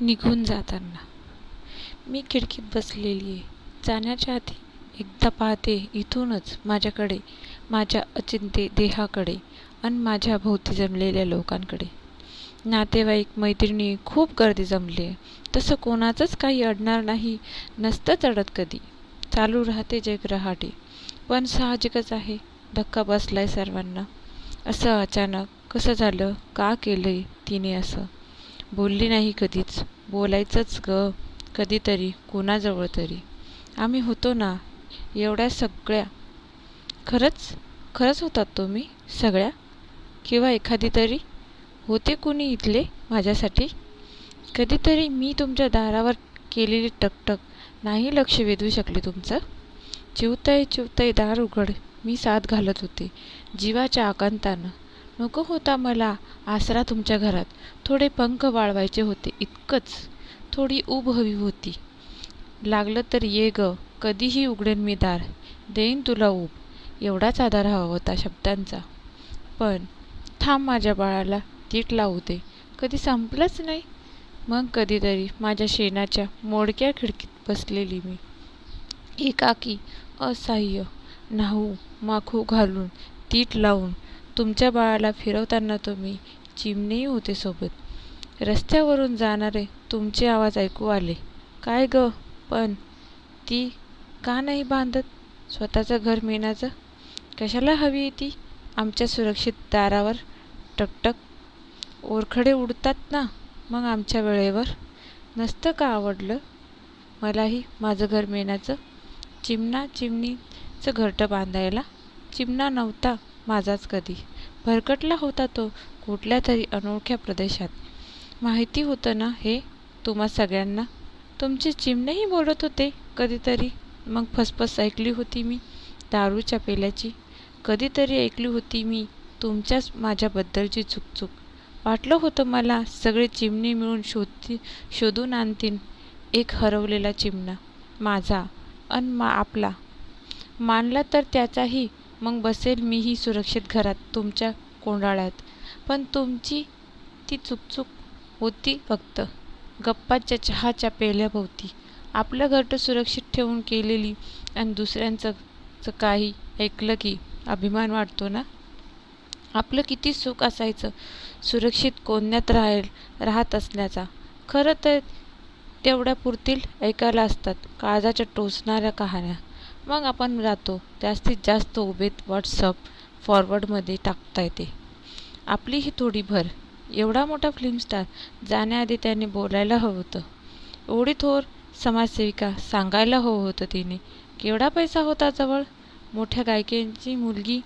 निघून जाताना. मी खिडकीत बसलेली आहे. जाण्याच्या आधी एकदा पाहते इथूनच माझ्याकडे माझ्या अचिंत्य देहाकडे आणि माझ्या भोवती जमलेल्या लोकांकडे. नातेवाईक मैत्रिणी खूप गर्दी जमली आहे. तसं कोणाचंच काही अडणार नाही नसतंच अडत कधी. चालू राहते जग पण साहजिकच आहे धक्का बसला आहे सर्वांना. असं अचानक कसं झालं? का केलं आहे तिने असं? बोलली नाही कधीच. बोलायचंच गं. कधीतरी कुणाजवळ तरी. आम्ही होतो ना एवढ्या सगळ्या. खरंच? खरंच होतात तुम्ही सगळ्या? किंवा एखादी तरी? होते कुणी इथले माझ्यासाठी? कधीतरी मी तुमच्या दारावर केलेली टकटक. नाही लक्ष वेधू शकले तुमचं? चिवताय चिवताय दार उघड. मी साथ घालत होते जीवाच्या आकांतानं. नको होता मला आसरा तुमच्या घरात. थोडे पंख वाळवायचे होते इतकंच. थोडी ऊब हवी होती. लागलं तर ये ग कधीही उघडेन मी दार. देईन तुला ऊब. एवढाच आधार हवा होता शब्दांचा. पण थांब माझ्या बाळाला तीट लावू दे. कधी संपलंच नाही. मग कधीतरी माझ्या शेणाच्या मोडक्या खिडकीत बसलेली मी. एकाकी असह्य न्हाऊ माखू घालून तीट लावून तुमच्या बाळाला फिरवताना तुम्ही चिमणेही होते सोबत. रस्त्यावरून जाणारे तुमचे आवाज ऐकू आले. काय ग? पण ती का नाही बांधत? स्वतःचं घर मिळण्याचं कशाला हवी आहे ती? आमच्या सुरक्षित दारावर टकटक ओरखडे उडतात ना मग आमच्या वेळेवर? नसतं का आवडलं? मलाही माझं घर मिळण्याचं चिमणा चिमणीचं घरटं बांधायला? चिमणा नव्हता माझाच कधी. भरकटला होता तो कुठल्या तरी अनोळख्या प्रदेशात. माहिती होतं ना हे? तुम्हा सगळ्यांना? तुमचे चिमणेही बोलत होते कधीतरी. मग फसफस ऐकली होती मी दारूच्या पेल्याची. कधीतरी ऐकली होती मी तुमच्याच माझ्याबद्दलची चुकचूक. वाटलं होतं मला सगळे चिमणे मिळून शोधती शोधून आणतीन एक हरवलेला चिमणा माझा अन मा आपला. मानला तर त्याचाही मग बसेल मीही सुरक्षित घरात तुमच्या कोंडाळ्यात. पण तुमची ती चुकचूक होती फक्त. गप्पाच्या चहाच्या पेल्याभोवती आपलं घरटं सुरक्षित ठेवून केलेली आणि दुसऱ्यांचं काही ऐकलं की अभिमान वाटतो ना? आपलं किती सुख असायचं. सुरक्षित कोंदण्यात राहील राहत असण्याचा. खरं तर तेवढ्या पुरतील ऐकायला असतात. काळजाच्या टोचणाऱ्या कहाण्या. मग आपण जातो जास्तीत जास्त उभेत व्हॉट्सअप फॉरवर्डमध्ये टाकता येते. आपली ही थोडी भर. एवढा मोठा फिल्म स्टार जाण्याआधी त्याने बोलायला हवं होतं. एवढी थोर समाजसेविका सांगायला हवं होतं तिने. केवढा पैसा होता जवळ? मोठ्या गायिकेची मुलगी